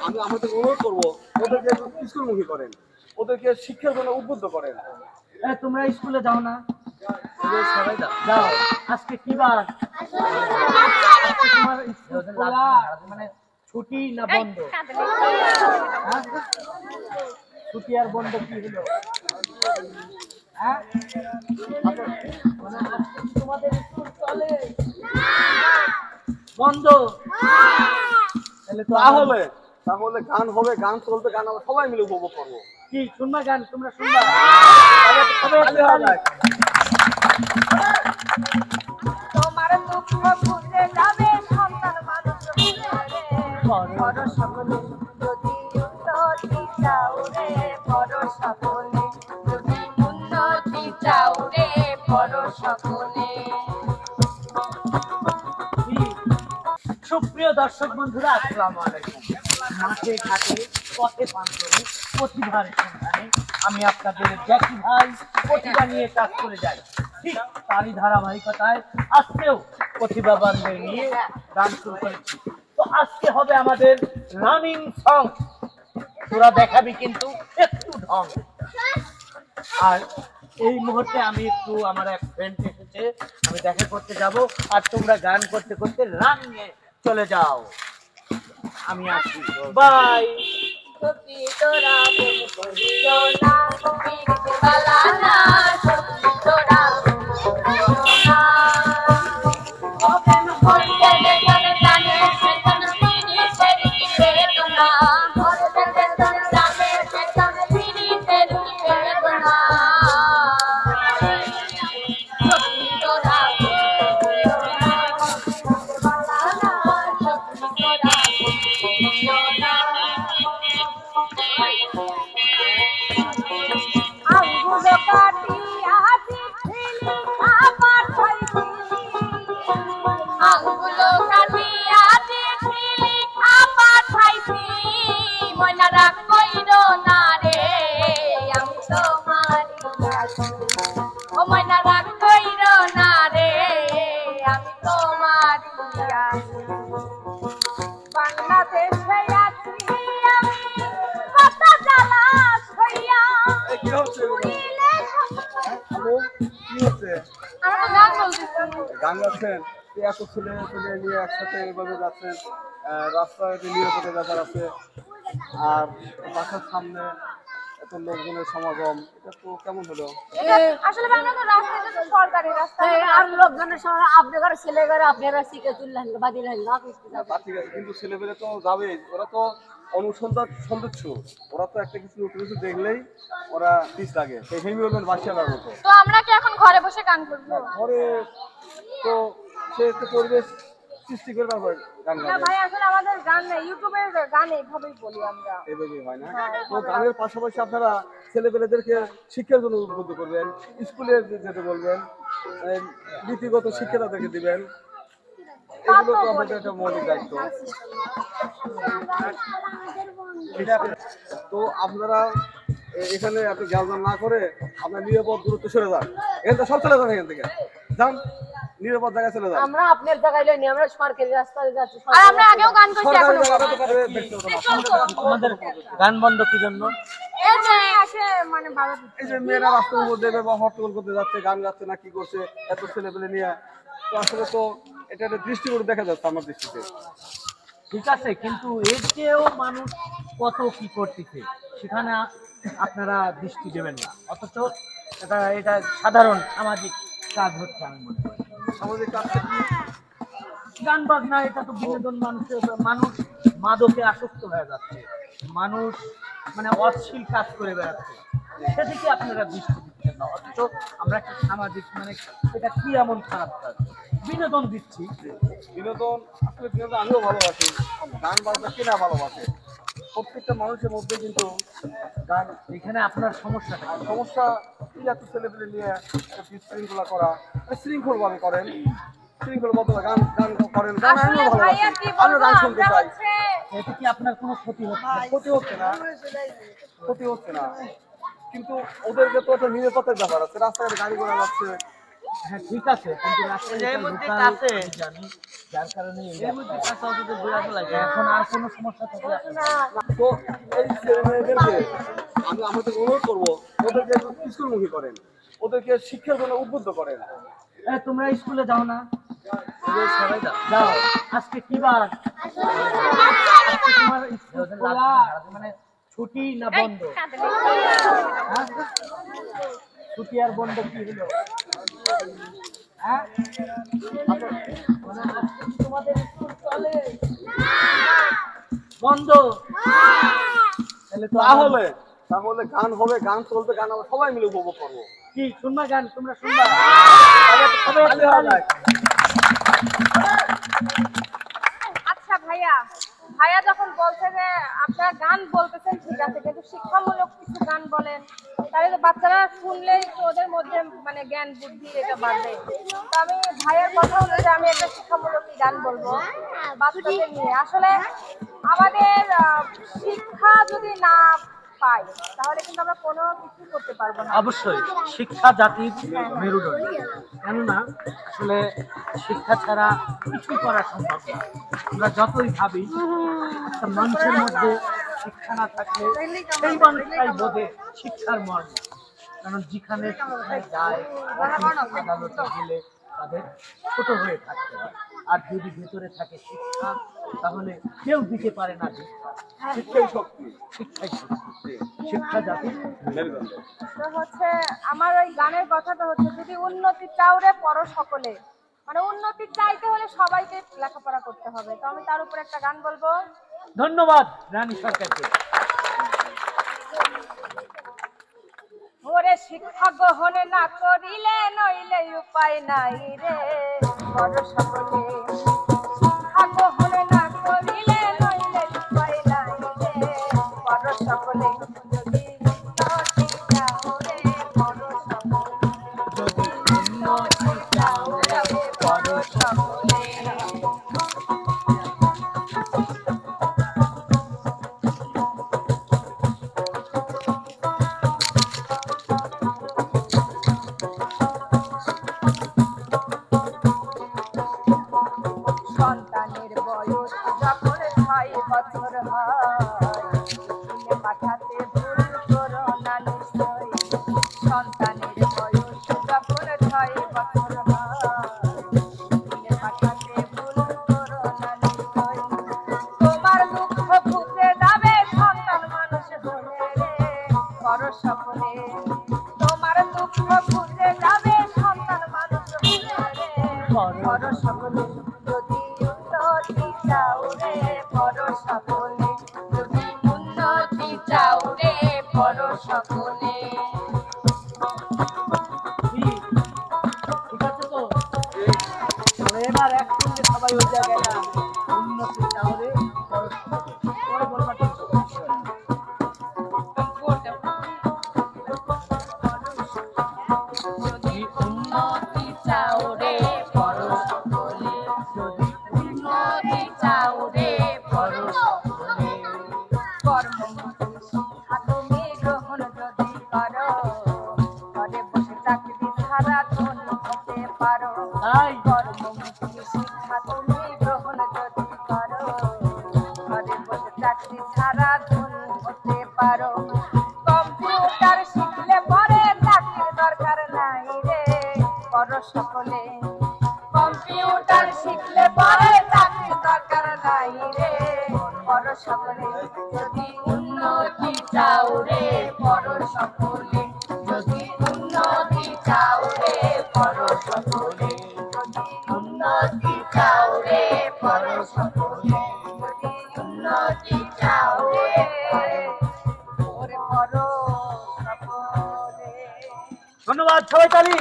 আমি আমাদের অনুরোধ করব ওদেরকে একটু স্কুলমুখী করেন। ওদেরকে শিক্ষার জন্য উদ্বুদ্ধ করেন। এ, তোমরা স্কুলে যাও না। সবাই যাও। আজকে কি বার? তোমার মানে ছুটি না বন্ধ? হ্যাঁ? ছুটি আর বন্ধ কি হলো? হ্যাঁ? তোমাদের স্কুল চলে। বন্ধ। তাহলে তাহলে তাহলে গান হবে গান চলবে গান আমরা সবাই মিলে উপভোগ করব। কি শুনবা গান? তোমরা শুনবা? তোমার দুঃখ ভুলে যাবে সন্তান মানুষ বড় সকলে যদি উন্নতি চাও রে বড় সকলে যদি উন্নতি চাও রে বড় সকলে সুপ্রিয় দর্শক বন্ধুরা, আসসালামু আলাইকুম। মাঠে, ঘাটে, পথে, প্রান্তরে, প্রতিভার সন্ধানে আমি আপনাদের জ্যাকি ভাই প্রতিভা নিয়ে কাজ করে যাই। ঠিক তারই ধারাবাহিকতায় আজকেও প্রতিভাবানদের নিয়ে গান শুরু করেছি। তো আজকে হবে আমাদের রানিং সং তোরা দেখাবি কিন্তু একটু ঢং। আর এই মুহূর্তে আমি একটু আমার এক ফ্রেন্ড এসেছে, আমি দেখা করতে যাব, আর তোমরা গান করতে করতে রানিংয়ে চলে যাও। আমি আসি বাই। তোরা প্রেম না বালা না তোরা ও ময়না রাগ কইর না রে আমি তোমার বাংলাদেশে আছি আমি কত জ্বালা হইয়া কি হচ্ছে? কি হচ্ছে আমরা গান বলতেছি। গান গাচ্ছেন? এত ছেলে ছেলে নিয়ে একসাথে এভাবে যাচ্ছেন? রাস্তায় নিরাপদে ব্যাপার আছে। আর বাসার সামনে এত লোকজনের সমাগম এটা তো কেমন হলো? আসলে বাংলাদেশ রাস্তা এটা তো সরকারি রাস্তা। আর লোকজনের সময় আপনার ছেলে করে আপনারা শিখে তুললেন বাদি তা ঠিক আছে কিন্তু ছেলেমেয়ে তো যাবে। ওরা তো অনুসন্ধান সন্তুচ্ছ ওরা তো একটা কিছু নতুন কিছু দেখলেই ওরা পিস লাগে। সেই হেমি বলবেন বাসিয়ালার মতো। তো আমরা কি এখন ঘরে বসে গান করব? ঘরে তো সে একটু পরিবেশ সৃষ্টি গান না ভাই আসলে আমাদের গান ইউটিউবের গান এইভাবেই বলি আমরা। এভাবেই হয় না? তো গানের পাশাপাশি আপনারা ছেলেপেলেদেরকে শিক্ষার জন্য উদ্বুদ্ধ করবেন স্কুলে যেতে বলবেন নীতিগত শিক্ষা তাদেরকে দিবেন। এগুলো তো আমাদের একটা মৌলিক দায়িত্ব। তো আপনারা এখানে আপনি জ্ঞান না করে আপনার নিরাপদ দূরত্ব সরে যান। এখান থেকে সব চলে যান এখান থেকে। যান। নিরাপদ জায়গায় চলে যান আমরা আপনার জায়গায় লইনি আমরা সরকারি রাস্তায় যাচ্ছি আর আমরা আগেও গান করছি এখনও। তোমাদের গান বন্ধ কি জন্য এই যে আসে মানে ভালো এই যে মেয়েরা রাস্তার উপর দেবে বা হট্টগোল করতে যাচ্ছে গান গাচ্ছে না কি করছে এত ছেলে পেলে নিয়ে। তো আসলে তো এটা একটা দৃষ্টি দেখা যাচ্ছে আমার দৃষ্টিতে। ঠিক আছে কিন্তু এর চেয়েও মানুষ কত কি করতেছে সেখানে আপনারা দৃষ্টি দেবেন না। অথচ এটা এটা সাধারণ সামাজিক কাজ হচ্ছে আমি মনে করি। সামাজিক কাজটা কি গান বাজনা এটা তো বিনোদন মানুষের মানুষ মাদকে আসক্ত হয়ে যাচ্ছে। মানুষ মানে অশ্লীল কাজ করে বেড়াচ্ছে। সেদিকে আপনারা দৃষ্টি দিচ্ছেন না। অথচ আমরা একটা সামাজিক মানে এটা কি এমন খারাপ কাজ? বিনোদন দিচ্ছি। বিনোদন আসলে বিনোদন আমিও ভালোবাসি। গান বাজনা কে না ভালোবাসে? প্রত্যেকটা মানুষের মধ্যে কিন্তু গান এখানে আপনার সমস্যা সমস্যা এই এত ছেলে পেলে নিয়ে একটা বিশৃঙ্খলা করা? শৃঙ্খল ভাবে করেন। শৃঙ্খল গান গান করেন। গান আমিও আসলে ভালোবাসি কি আমিও গান শুনতে চাই। এতে কি আপনার কোনো ক্ষতি হচ্ছে? ক্ষতি হচ্ছে না? ক্ষতি হচ্ছে না। কিন্তু ওদেরকে তো একটা নিরাপত্তার ব্যাপার আছে। রাস্তাঘাটে গাড়ি ঘোড়া যাচ্ছে। হ্যাঁ ঠিক আছে কিন্তু জানি যার কারণে এর মধ্যে কাছে অন্তত ঘুরে লাগে। এখন আর কোনো সমস্যা তো এই ছেলে আমি আমাদের অনুরোধ করব ওদেরকে স্কুলমুখী করেন। ওদেরকে শিক্ষার জন্য উদ্বুদ্ধ করেন। তোমরা স্কুলে যাও না। সবাই যাও। আজকে কি বার? তোমার মানে ছুটি না বন্ধ? হ্যাঁ? ছুটি আর বন্ধ কি হলো? বন্ধ। তাহলে তাহলে তাহলে গান হবে গান চলবে গান আমরা সবাই মিলে উপভোগ করব। কি শুনবা গান? তোমরা শুনবা তবে তবে তাহলে হবে। আচ্ছা ভাইয়া ভাইয়া যখন বলছে যে আপনারা গান বলতেছেন, ঠিক আছে, কিন্তু শিক্ষামূলক কিছু গান বলেন, তাহলে তো বাচ্চারা শুনলেই তো ওদের মধ্যে মানে জ্ঞান, বুদ্ধি এটা বাড়বে। তো আমি ভাইয়ার কথা হলো যে আমি একটা শিক্ষামূলক গান বলব বাচ্চাদের নিয়ে। আসলে আমাদের শিক্ষা যদি না পাই, তাহলে কিন্তু আমরা কোনো কিছু করতে পারব না। অবশ্যই, শিক্ষা জাতির মেরুদণ্ড। কেননা, আসলে শিক্ষা ছাড়া কিছুই করা সম্ভব না। আমরা যতই ভাবি, একটা মানুষের মধ্যে শিক্ষা না থাকলে সেই মানুষটাই বোধে শিক্ষার মর্ম। কারণ যেখানে শিক্ষায় যায় আদালতে গেলে তাদের ছোট হয়ে থাকতে হয় আর যদি ভেতরে থাকে শিক্ষা তাহলে কেউ দিতে পারে না শিক্ষা শিক্ষাই শক্তি। শিক্ষাই শক্তি। শিক্ষা জাতির তো হচ্ছে আমার ওই গানের কথাটা হচ্ছে যদি উন্নতি চাও রে পর সকলে। মানে উন্নতি চাইতে হলে সবাইকে লেখাপড়া করতে হবে। তো আমি তার উপর একটা গান বলব। ধন্যবাদ রানী সরকারকে। ওরে শিক্ষা গ্রহণ না করিলে নইলে উপায় নাই রে। বড় সকলে। পরে চাকরির দরকার নাই রে। বড় সকলে। কম্পিউটার শিখলে পরে চাকরির দরকার নাই রে। বড় সকলে। যদি উন্নতি চাও রে বড় সকলে। ধন্যবাদ সবাই তালি।